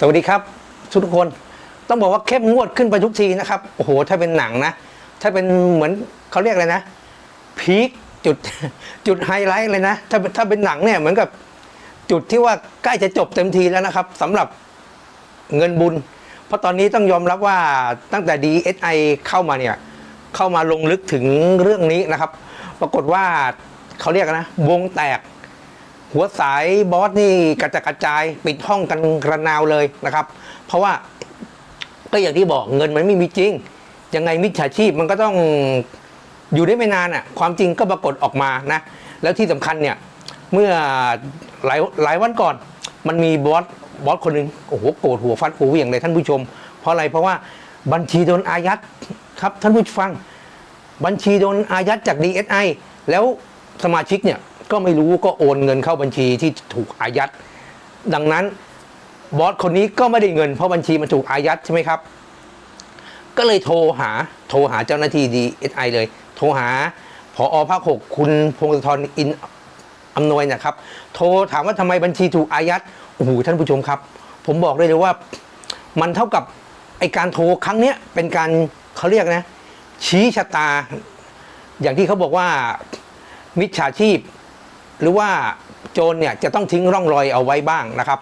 สวัสดีครับทุกทุกคนต้องบอกว่าเข้มงวดขึ้นไปทุกทีนะครับโอ้โหถ้าเป็นหนังนะ ถ้าเป็นเหมือนเขาเรียกอะไรนะพีคจุดจุดไฮไลท์เลยนะถ้าถ้าเป็นหนังเนี่ยเหมือนกับจุดที่ว่าใกล้จะจบเต็มทีแล้วนะครับสำหรับเงินบุญ เพราะตอนนี้ต้องยอมรับว่าตั้งแต่ DSI เข้ามาเนี่ยเข้ามาลงลึกถึงเรื่องนี้นะครับ ปรากฏว่าเขาเรียกนะ วงแตก หัวสายบอสนี่กระจัดกระจายปิดห้องกันกระนาวเลยนะครับ เพราะว่าก็อย่างที่บอกเงินมันไม่มีจริง ยังไงมิจฉาชีพมันก็ต้องอยู่ได้ไม่นานอะความจริงก็ปรากฏออกมานะแล้วที่สำคัญเนี่ยเมื่อหลายหลายวันก่อน มันมีบอสบอสคนหนึ่งโอ้โหโกรธหัวฟัดหัวเหวี่ยงเลยท่านผู้ชม เพราะอะไรเพราะว่าบัญชีโดนอายัดครับท่านผู้ฟัง บัญชีโดนอายัดจาก DSI แล้วสมาชิกเนี่ย ก็ไม่รู้ก็โอนเงินเข้าบัญชีที่ถูกอายัด ดังนั้นบอสคนนี้ก็ไม่ได้เงินเพราะบัญชีมันถูกอายัดใช่ไหมครับ ก็เลยโทรหาโทรหาเจ้าหน้าที่ DSI เลย โทรหาผอภาคหกคุณพงศธรอินอำนวยนะครับ โทรถามว่าทำไมบัญชีถูกอายัดโอ้โหท่านผู้ชมครับ ผมบอกเลยเลยว่ามันเท่ากับไอการโทรครั้งเนี้ยเป็นการเขาเรียกนะ ชี้ชะตา อย่างที่เขาบอกว่ามิจฉาชีพ หรือว่าโจรเนี่ยจะต้องทิ้งร่องรอยเอาไว้บ้างนะครับ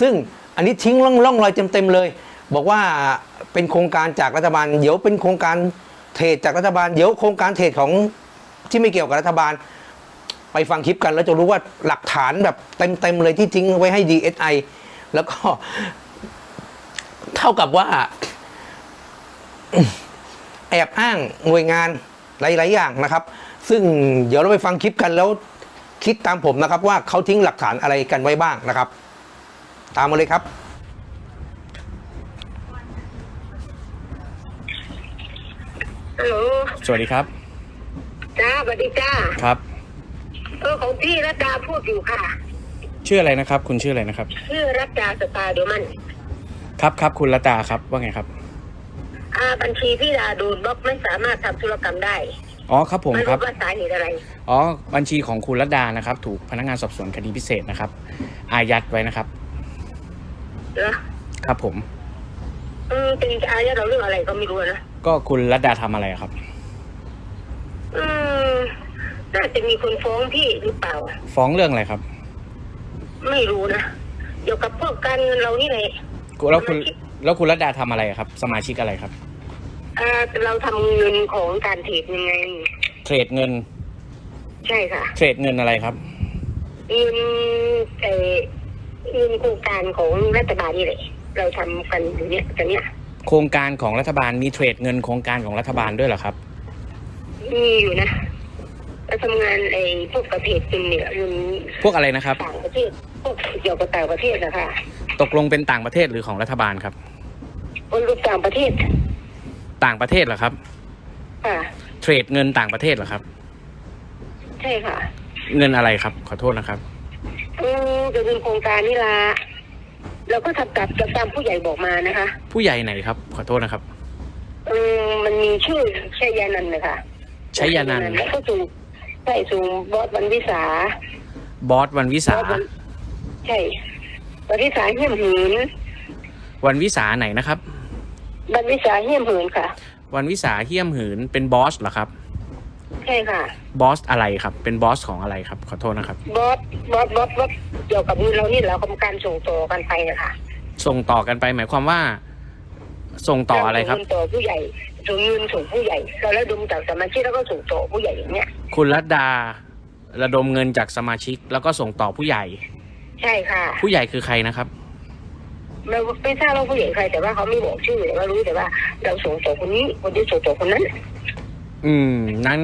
ซึ่งอันนี้ทิ้งร่องร่องรอยเต็มๆเลย บอกว่าเป็นโครงการจากรัฐบาล เดี๋ยวเป็นโครงการเทรดจากรัฐบาล เดี๋ยวโครงการเทรดของที่ไม่เกี่ยวกับรัฐบาล ไปฟังคลิปกันแล้วจะรู้ว่าหลักฐานแบบเต็มๆเลยที่ทิ้งไว้ให้ DSI แล้วก็ เท่ากับว่า แอบอ้างหน่วยงานหลายๆอย่างนะครับ ซึ่งเดี๋ยวเราไปฟังคลิปกันแล้ว คิดตามผมนะครับว่าเขาทิ้งหลักฐานอะไรกันไว้บ้างนะครับ ตามมาเลยครับ ฮัลโหลสวัสดีครับ จ้าสวัสดีจ้าครับ เออของพี่รัตดาพูดอยู่ค่ะ ชื่ออะไรนะครับ คุณชื่ออะไรนะครับ ชื่อรัตดาสตาร์เดยวมัน ครับครับคุณรัตดาครับ ว่าไงครับ อ่าบัญชีพี่ดาโดนบล็อกไม่สามารถทำธุรกรรมได้ อ๋อครับผมไม่ครัรู้บว่าสาเหตุอะไร อ๋อ บัญชีของคุณรัตดานะครับ ถูกพนักงานสอบสวนคดีพิเศษนะครับ อายัดไว้นะครับ เหรอครับผม อืมเป็นอาญาเราเรื่องอะไรก็ไม่รู้นะ ก็คุณรัตดาทำอะไรครับ อืม น่าจะมีคนฟ้องพี่หรือเปล่า ฟ้องเรื่องอะไรครับไม่รู้นะ เกี่ยวกับพวกการเงินเรานี่แหละ แล้วคุณแล้วคุณรัตดาทำอะไรครับ สมาชิกอะไรครับ อ่าเราทำเงินของการเทรดยังไง เทรดเงิน ใช่ค่ะ เทรดเงินอะไรครับ เงินเอ่อเงินโครงการของรัฐบาลนี่แหละเราทำกันอยู่เนี่ยกันเนี่ยโครงการของรัฐบาลมีเทรดเงินโครงการของรัฐบาลด้วยเหรอครับ มีอยู่นะเราทำงานไอ้พวกประเทศเป็นเนี่ยเงินพวกอะไรนะครับ ต่างประเทศพวกเกี่ยวกับต่างประเทศนะคะตกลงเป็นต่างประเทศหรือของรัฐบาลครับ คนรูปต่างประเทศ ต่างประเทศเหรอครับ ค่ะ เทรดเงินต่างประเทศเหรอครับ ใช่ค่ะ เงินอะไรครับ ขอโทษนะครับ อืมจะเป็นโครงการนี่ละเราก็ทำกับตามผู้ใหญ่บอกมานะคะ ผู้ใหญ่ไหนครับ ขอโทษนะครับ อืมมันมีชื่อชัยยานันท์นะคะชัยยานันท์แล้วก็สูงใช่สูงบอสวันวิสาบอสวันวิสา บอสวันใช่วันวิสาเหี้ยมหืนวันวิสาไหนนะครับ วันวิสาเหี้ยมหืนค่ะ วันวิสาเฮี้ยมหืนเป็นบอสเหรอครับ ใช่ค่ะ บอสอะไรครับ เป็นบอสของอะไรครับ ขอโทษนะครับ บอส บอส บอสบอสเกี่ยวกับเงินเรานี่เราทำการส่งต่อกันไปนะคะส่งต่อกันไปหมายความว่า ส่งต่ออะไรครับ ส่งเงินต่อผู้ใหญ่ ส่งเงินส่งผู้ใหญ่ เราแล้วดมจากสมาชิกแล้วก็ส่งต่อผู้ใหญ่อย่างเนี้ย คุณรัตดา ระดมเงินจากสมาชิกแล้วก็ส่งต่อผู้ใหญ่ ใช่ค่ะ ผู้ใหญ่คือใครนะครับ เราไม่ทราบว่าผู้ใหญ่ใคร แต่ว่าเขาไม่บอกชื่อแต่ว่ารู้แต่ว่า เราส่งต่อคนนี้ คนที่ส่งต่อคนนั้น อืม นั้น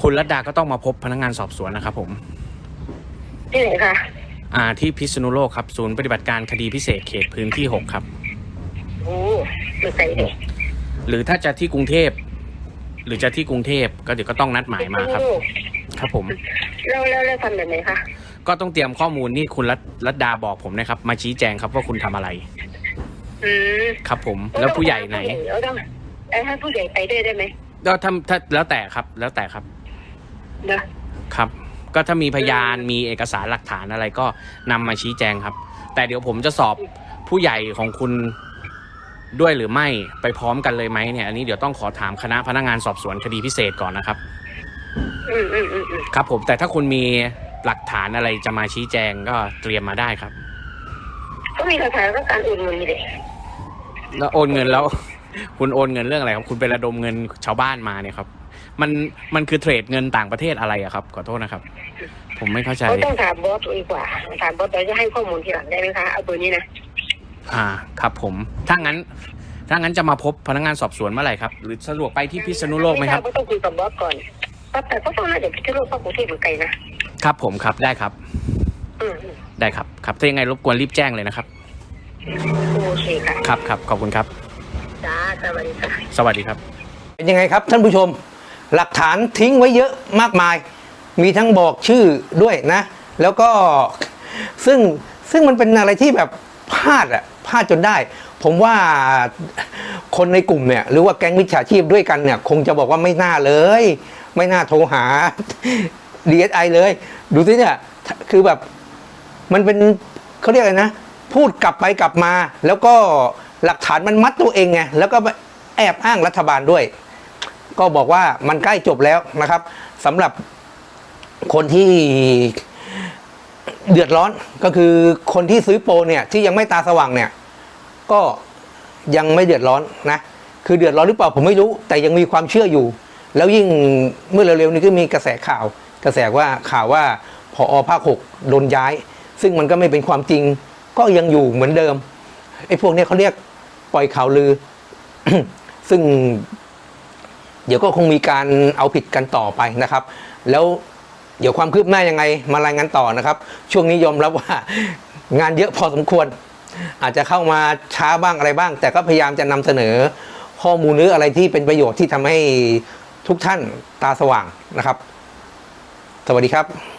คุณรัตดาก็ต้องมาพบพนักงานสอบสวนนะครับผม ที่ไหนคะอ่า ที่พิษณุโลกครับ ศูนย์ปฏิบัติการคดีพิเศษเขตพื้นที่หกครับ โอ้ไม่ไกลเลยหรือถ้าจะที่กรุงเทพ หรือจะที่กรุงเทพก็เดี๋ยวก็ต้องนัดหมายมาครับ ครับผมแล้วแล้วแล้วทำแบบไหนคะ ก็ต้องเตรียมข้อมูลที่คุณรัตรัตดาบอกผมนะครับ มาชี้แจงครับว่าคุณทำอะไร อืมครับผมแล้วผู้ใหญ่ไหนเราต้องเอ้ยให้ผู้ใหญ่ไปด้วยได้ไหมก็ถ้าถ้าแล้วแต่ครับ แล้วแต่ครับเนอะครับ ก็ถ้ามีพยานมีเอกสารหลักฐานอะไรก็นำมาชี้แจงครับ แต่เดี๋ยวผมจะสอบผู้ใหญ่ของคุณด้วยหรือไม่ไปพร้อมกันเลยไหมเนี่ยอันนี้เดี๋ยวต้องขอถามคณะพนักงานสอบสวนคดีพิเศษก่อนนะครับ อืมอืมอืมอืมครับผมแต่ถ้าคุณมี หลักฐานอะไรจะมาชี้แจงก็เตรียมมาได้ครับ ก็มีหลักฐานก็การโอนเงินนี่แหละแล้วโอนเงินแล้ว คุณโอนเงินเรื่องอะไรครับ คุณไประดมเงินชาวบ้านมาเนี่ยครับ มันมันคือเทรดเงินต่างประเทศอะไรอะครับ ขอโทษนะครับ ผมไม่เข้าใจ ก็ต้องถามบอสตัวเองกว่าถามบอสแต่จะให้ข้อมูลทีหลังได้ไหมคะเอาตัวนี้นะอ่า ครับผม ถ้างั้น ถ้างั้นจะมาพบพนักงานสอบสวนเมื่อไหร่ครับ หรือสะดวกไปที่พิษณุโลกไหมครับ ก็ต้องคุยกับบอสก่อนแต่ก็ต้องน่าจะพิจารณาเพราะกรุงเทพมันไกลนะ ครับผมครับได้ครับอืมอืมได้ครับครับถ้ายังไงรบกวนรีบแจ้งเลยนะครับ โอเคค่ะครับครับขอบคุณครับ จ้าสวัสดีค่ะ สวัสดีครับ เป็นยังไงครับท่านผู้ชม หลักฐานทิ้งไว้เยอะมากมาย มีทั้งบอกชื่อด้วยนะ แล้วก็ซึ่งซึ่งมันเป็นอะไรที่แบบพลาดอะพลาดจนได้ ผมว่าคนในกลุ่มเนี่ยหรือว่าแก๊งมิจฉาชีพด้วยกันเนี่ย คงจะบอกว่าไม่น่าเลย ไม่น่าโทรหา DSI เลย ดูสิเนี่ย คือแบบ มันเป็นเขาเรียกอะไรนะ พูดกลับไปกลับมา แล้วก็หลักฐานมันมัดตัวเองไง แล้วก็แอบอ้างรัฐบาลด้วย ก็บอกว่ามันใกล้จบแล้วนะครับสำหรับคนที่เดือดร้อนก็คือคนที่ซื้อโปรเนี่ยที่ยังไม่ตาสว่างเนี่ย ก็ยังไม่เดือดร้อนนะ คือเดือดร้อนหรือเปล่าผมไม่รู้ แต่ยังมีความเชื่ออยู่ แล้วยิ่งเมื่อเร็วๆนี้ก็มีกระแสข่าว กระแสว่าข่าวว่าพอภาคหกโดนย้าย ซึ่งมันก็ไม่เป็นความจริง ก็ยังอยู่เหมือนเดิมไอ้พวกนี้เขาเรียกปล่อยข่าวลือ ซึ่ง เดี๋ยวก็คงมีการเอาผิดกันต่อไปนะครับ แล้วเดี๋ยวความคืบหน้ายังไงมารายงานต่อนะครับ ช่วงนี้ยอมรับว่างานเยอะพอสมควร อาจจะเข้ามาช้าบ้างอะไรบ้าง แต่ก็พยายามจะนำเสนอข้อมูลหรืออะไรที่เป็นประโยชน์ที่ทำให้ทุกท่านตาสว่างนะครับ สวัสดีครับ